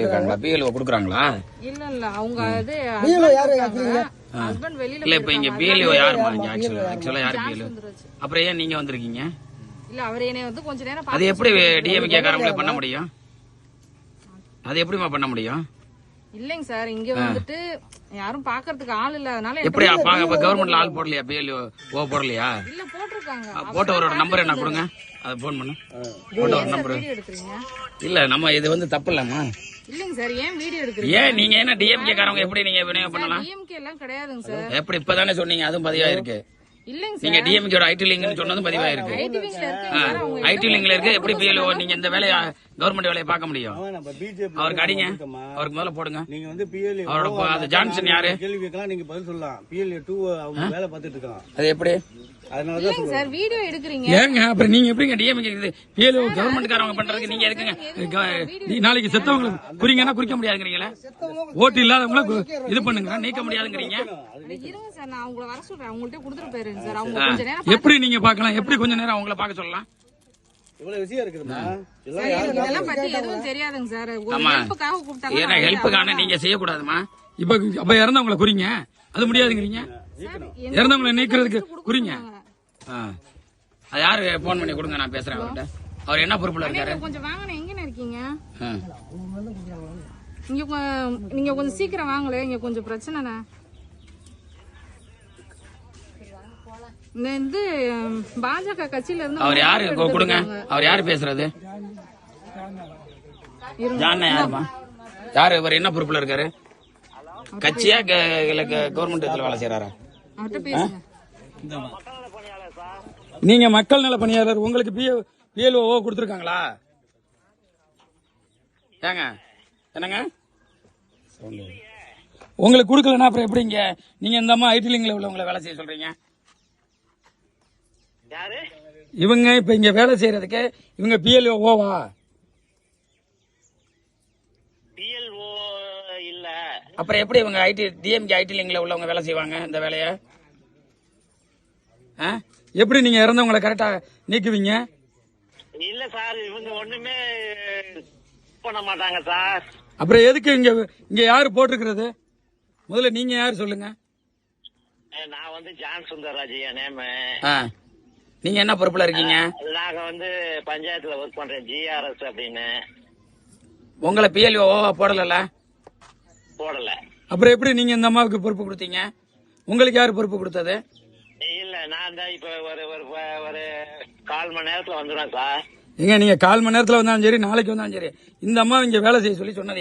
இருக்காங்களா பிஎல்ஓ கொடுக்குறாங்களா? இல்ல இல்ல. அவங்க இது நீங்களும் யாரு? கேக்குறீங்க? ஹஸ்பண்ட் வெளியில இல்ல இப்ப இங்க பிஎல்ஓ யாருமா இங்க ஆக்சுவலா ஆக்சுவலா யாரு? பிஎல்ஓ வந்துருச்சு அப்புறம் ஏன் நீங்க வந்திருக்கீங்க? இல்ல அவர் என்னைய வந்து கொஞ்ச நேரம் அது எப்படி டிஎம்கே காரங்களே பண்ண முடியும்? அது எப்படிமா பண்ண முடியும்? இல்லைங்க சார் இங்க வந்துட்டு யாரும் பாக்குறதுக்கு ஆள் இல்லாதனால எப்படி கவர்மெண்ட்ல ஆள் போடலையா? பிஎல்ஓ ஓ போடலையா? இல்ல போட்டவரோட நம்பர் என்ன கொடுங்க. அது போன் பண்ணு. போட்டவர் நம்பர் வீடியோ எடுக்கிறீங்க? இல்ல நம்ம இது வந்து தப்பு இல்லம்மா. இல்லைங்க சார் ஏன் வீடியோ எடுக்கிறீங்க? ஏன் நீங்க என்ன டிஎம்கே காரங்க எப்படி நீங்க விநியோகம் பண்ணலாம்? டிஎம்கே எல்லாம் கிடையாதுங்க சார். எப்படி இப்பதானே சொன்னீங்க அதுவும் பதிவாயிருக்கு. நீங்க டிஎம்கேட ஐடி லிங்க்னு சொன்னதும் பதிவாயிருக்கு. ஐடி லிங்க்ல இருக்கு. எப்படி பிஎல்ஓ நீங்க இந்த வேலையை கவர்மெண்ட் வேலையை பார்க்க முடியும். அவருக்கு அடிங்க. அவருக்கு முதல்ல போடுங்க. நீங்க வந்து பிஎல்ஏ அவரோட அது ஜான்சன் யாரு? கேள்வி கேட்கலாம் நீங்க பதில் சொல்லலாம். பிஎல்ஏ டூ அவங்க வேலை பார்த்துட்டு இருக்கான் அது எப்படி? அதனாலதான் இல்லைங்க சார் வீடியோ எடுக்கிறீங்க. ஏங்க அப்புறம் நீங்க எப்படிங்க டிஎம்கே பிஎல்ஓ கவர்மெண்ட் காரங்க பண்றதுக்கு நீங்க எதுக்குங்க? நாளைக்கு செத்தவங்களுக்கு குறிங்கன்னா குறிக்க முடியாதுங்கிறீங்களே? ஓட்டு இல்லாதவங்கள கு- இது பண்ணுங்க. நீக்க முடியாதுங்கிறீங்க. அட, இருங்க சார் நான் உங்களை வர சொல்றேன். அவங்கள்ட்ட கொடுத்துட்டு போயிருங்க எப்படி நீங்க பார்க்கலாம்? எப்படி கொஞ்ச நேரம் அவங்கள பார்க்க சொல்லலாம்? ஹெல்ப்புக்கான நீங்க செய்யக்கூடாதுமா. இப்ப அப்ப இறந்தவங்கள குறிங்க. அது முடியாதுங்கிறீங்க? இறந்தவங்களை நீக்கிறதுக்கு குறிங்க. அது யாரு போன் பண்ணி கொடுங்க நான் பேசுறேன் அவர்கிட்ட. அவர் என்ன பொறுப்புல இருக்காரு? கொஞ்சம் வாங்கண்ணே எங்கண்ணே இருக்கீங்க? ஆ. இங்க கொ- நீங்க கொஞ்சம் சீக்கிரம் வாங்களே இங்க கொஞ்சம் பிரச்சனைண்ணே. இந்த இது பாஜக கட்சியில இருந்து அவர் யாரு? கொ- கொடுங்க. அவர் யாரு பேசுறது? யாருமா? யாரு? இவர் என்ன பொறுப்புல இருக்காரு? கட்சியா கவர்மெண்ட் இதுல வேலை செய்யறாரா நீங்க மக்கள் நல பணியாளர் உங்களுக்கு பிஎல்ஓ கொடுத்துருக்காங்களா? ஏங்க என்னங்க? உங்களுக்கு கொடுக்கலன்னா அப்புறம் எப்படிங்க நீங்க இந்த அம்மா ஐடி லிங்க்ல உள்ளவங்களை வேலை செய்ய சொல்றீங்க? இவங்க இப்ப இங்க வேலை செய்யறதுக்கு இவங்க பிஎல்ஓ ஓவா பிஎல்ஓ இல்ல. அப்புறம் எப்படி இவங்க ஐடி டிஎம்கே ஐடி லிங்க்ல உள்ளவங்க வேலை செய்வாங்க இந்த வேலைய? எப்படி நீங்க இறந்தவங்களை கரெக்டா நீக்குவீங்க? இல்ல சார் இவங்க ஒண்ணுமே பண்ண மாட்டாங்க சார். அப்புறம் எதுக்கு இங்க இங்க யாரு போட்டிருக்கிறது? முதல்ல நீங்க யாரு சொல்லுங்க. நான் வந்து ஜான் சுந்தரராஜ் என் நேமு. நீங்க என்ன பொறுப்புல இருக்கீங்க? நாங்க வந்து பஞ்சாயத்துல ஒர்க் பண்றேன். ஜிஆர்எஸ் அப்படின்னு. உங்களை பிஎல்ஓ ஓவா போடல போடல. அப்புறம் எப்படி நீங்க இந்த அம்மாவுக்கு பொறுப்பு கொடுத்தீங்க? உங்களுக்கு யாரு பொறுப்பு கொடுத்தது? இல்ல நான் தான் இப்ப ஒரு ஒரு ஒரு கால் மணி நேரத்துல வந்துடுவேன் சார். ஏங்க நீங்க கால் மணி நேரத்துல வந்தாலும் சரி நாளைக்கு வந்தாலும் சரி இந்த அம்மா இங்க வேலை செய்ய சொல்லி சொன்னது